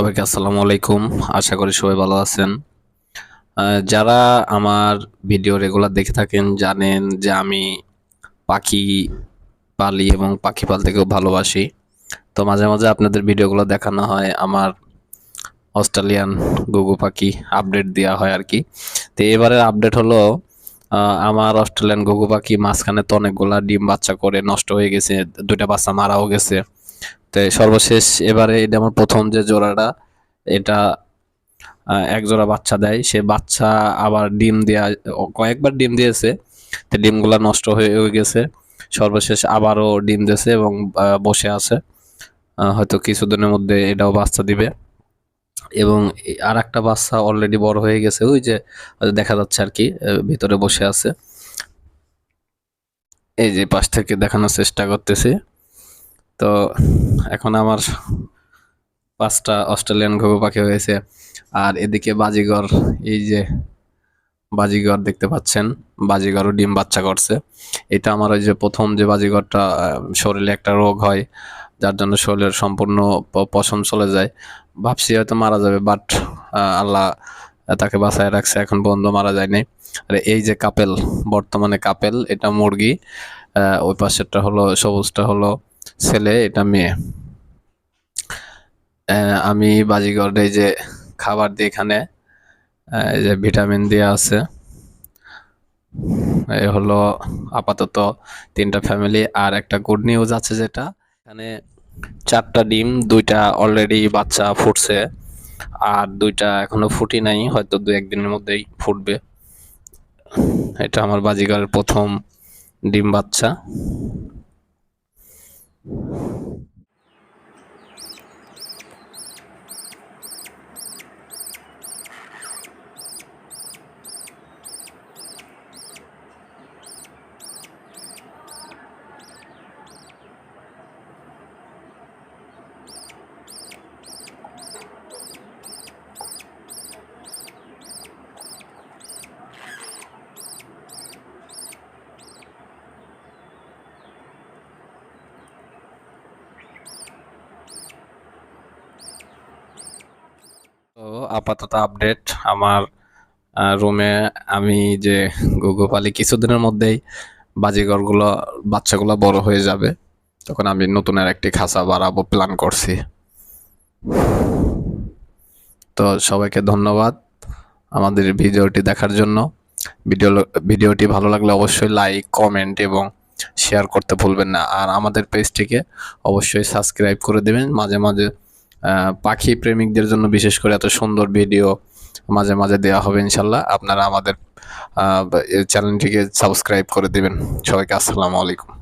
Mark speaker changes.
Speaker 1: সবাইকে আসসালামু আলাইকুম। আশা করি সবাই ভালো আছেন। যারা আমার ভিডিও রেগুলার দেখে থাকেন জানেন যে আমি পাখি পালি এবং পাখি পালতে খুব ভালোবাসি। তো মাঝে মাঝে আপনাদের ভিডিওগুলো দেখানো হয়, আমার অস্ট্রেলিয়ান গুগু পাখি আপডেট দেওয়া হয় আর কি। তো এবারের আপডেট হলো আমার অস্ট্রেলিয়ান গুগু পাখি মাঝখানে তো অনেকগুলা ডিম বাচ্চা করে নষ্ট হয়ে গেছে, দুইটা বাচ্চা মারাও গেছে। তো সর্বশেষ এবারে এটা আমার প্রথম যে জোড়াটা, এটা এক জোড়া বাচ্চা দেয়। সে বাচ্চা আবার ডিম দেয়া কয়েকবার ডিম দিয়েছে, তো ডিমগুলা নষ্ট হয়ে গেছে। সর্বশেষ আবারও ডিম দিয়েছে এবং বসে আছে। হয়তো কিছুদিনের মধ্যে এটাও বাচ্চা দিবে। এবং আর একটা বাচ্চা অলরেডি বড় হয়ে গেছে, ওই যে, দেখা যাচ্ছে আর কি ভিতরে বসে আছে। এই যে পাশ থেকে দেখানোর চেষ্টা করতেছি। তো এখন আমার পাঁচটা অস্ট্রেলিয়ান ঘুঘু পাখি হয়েছে। আর এদিকে বাজিগর, এই যে বাজিগর দেখতে পাচ্ছেন, বাজিগরও ডিম বাচ্চা করছে। এটা আমার ওই যে প্রথম যে বাজিগরটা শরীরে একটা রোগ হয়, যার জন্য শরীরের সম্পূর্ণ পশম চলে যায়। ভাবছি হয়তো মারা যাবে বাট আল্লাহ তাকে বাঁচায় রাখছে, এখন পর্যন্ত মারা যায়নি। আর এই যে কাপেল, বর্তমানে কাপেল, এটা মুরগি ওই পাশেরটা হলো, সবুজটা হলো ছেলে, এটা মেয়ে। আমি বাজিগর এই যে খাবার দিয়ে এখানে এই যে ভিটামিন দেওয়া আছে। এই হলো আপাতত তিনটা ফ্যামিলি আর একটা গুড নিউজ আছে যেটা, এখানে চারটা ডিম, দুইটা অলরেডি বাচ্চা ফুটছে আর দুইটা এখনও ফুটি নাই, হয়তো দু একদিনের মধ্যেই ফুটবে। এটা আমার বাজিগরের প্রথম ডিম বাচ্চা। Thank you. আপাতত আপডেট আমার রুমে আমি যে গুগু পালি কিছুদিনের মধ্যেই বাজিগরগুলো বাচ্চাগুলো বড় হয়ে যাবে। তখন আমি নতুন আর একটি খাঁচা বাড়াবো প্ল্যান করছি। তো সবাইকে ধন্যবাদ আমাদের ভিডিওটি দেখার জন্য। ভিডিও, ভিডিওটি ভালো লাগলে অবশ্যই লাইক কমেন্ট এবং শেয়ার করতে ভুলবেন না। আর আমাদের পেজটিকে অবশ্যই সাবস্ক্রাইব করে দেবেন। মাঝে মাঝে পাখি প্রেমিকদের জন্য বিশেষ করে এত সুন্দর ভিডিও মাঝে মাঝে দেওয়া হবে ইনশাল্লাহ। আপনারা আমাদের চ্যানেলটিকে সাবস্ক্রাইব করে দেবেন। সবাইকে আসসালামু আলাইকুম।